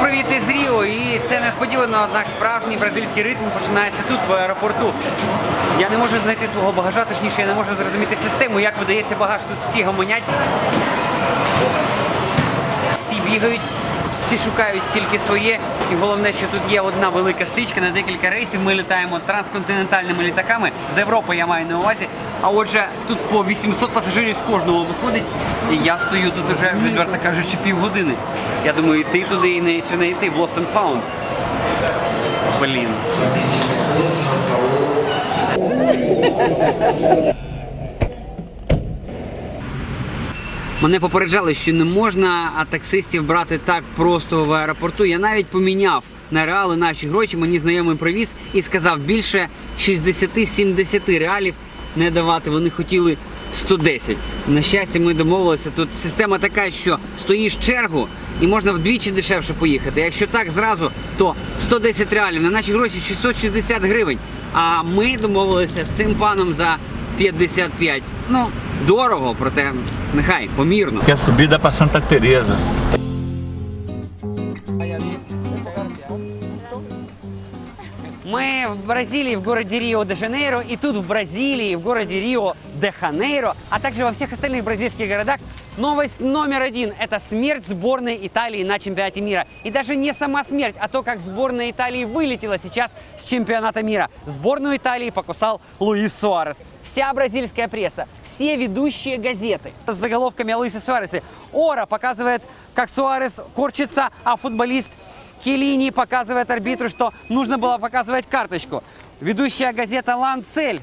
привіт із Ріо, і це несподівано, однак справжній бразильський ритм починається тут, в аеропорту. Я не можу знайти свого багажа, точніше, я не можу зрозуміти систему, як видається багаж. Тут всі гомонять, всі бігають, всі шукають тільки своє. І головне, що тут є одна велика стичка на декілька рейсів. Ми літаємо трансконтинентальними літаками з Європи, я маю на увазі. А отже, тут по 800 пасажирів з кожного виходить. І я стою тут уже, відверто кажучи, півгодини. Я думаю, йти туди і не чи не йти Lost and Found. Блін. Мене попереджали, що не можна таксистів брати так просто в аеропорту. Я навіть поміняв на реали наші гроші. Мені знайомий привіз і сказав більше 60-70 реалів не давати. Вони хотіли 110. На щастя, ми домовилися. Тут система така, що стоїш чергу і можна вдвічі дешевше поїхати. Якщо так зразу, то 110 реалів. На наші гроші 660 гривень. А ми домовилися з цим паном за 55. Ну, дорого, проте нехай помірно. Que a subida para Santa Мы в Бразилии, в городе Рио-де-Жанейро, и тут в Бразилии, в городе Рио-де-Ханейро, а также во всех остальных бразильских городах новость номер один – это смерть сборной Италии на чемпионате мира. И даже не сама смерть, а то, как сборная Италии вылетела сейчас с чемпионата мира. Сборную Италии покусал Луис Суарес. Вся бразильская пресса, все ведущие газеты с заголовками о Луисе Суаресе. Ора показывает, как Суарес корчится, а футболист Келлини показывает арбитру, что нужно было показывать карточку. Ведущая газета «Лансель».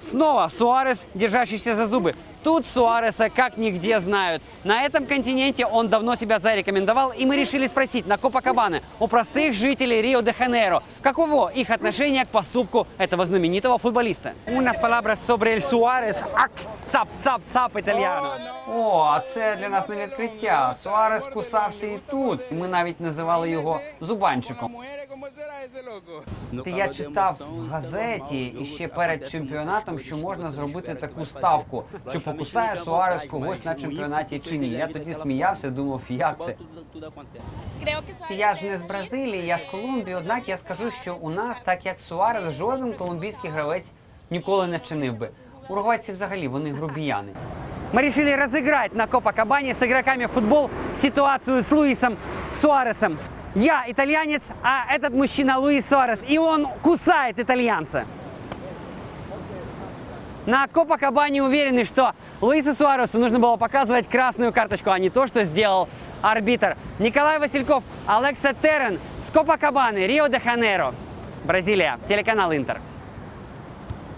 Снова Суарес, держащийся за зубы. Тут Суареса как нигде знают. На этом континенте он давно себя зарекомендовал, и мы решили спросить на Копакабане у простых жителей Рио-де-Жанейро, каково их отношение к поступку этого знаменитого футболиста. Unas palabras sobre el Suárez. Ак, цап, цап, цап, італіано. О, а це для нас не відкриття. Суарес кусався і тут. І ми навіть називали його зубанчиком. я читав в газеті і ще перед чемпіонатом, що можна зробити таку ставку, чи покусає Суарес когось на чемпіонаті чи ні. Я тоді сміявся, думав, як це. Я ж не з Бразилії, я з Колумбії. Однак я скажу, що у нас, так як Суарес, жоден колумбійський гравець ніколи не чинив би. Уругвайці взагалі вони грубіяни. Мы решили разыграть на Копакабане с игроками в футбол ситуацию с Луисом Суаресом. Я итальянец, а этот мужчина Луис Суарес, и он кусает итальянца. На Копакабане уверены, что Луису Суаресу нужно было показывать красную карточку, а не то, что сделал арбитр. Николай Васильков, Алекса Террен с Копакабаны, Рио-де-Жанейро, Бразилия, телеканал Интер.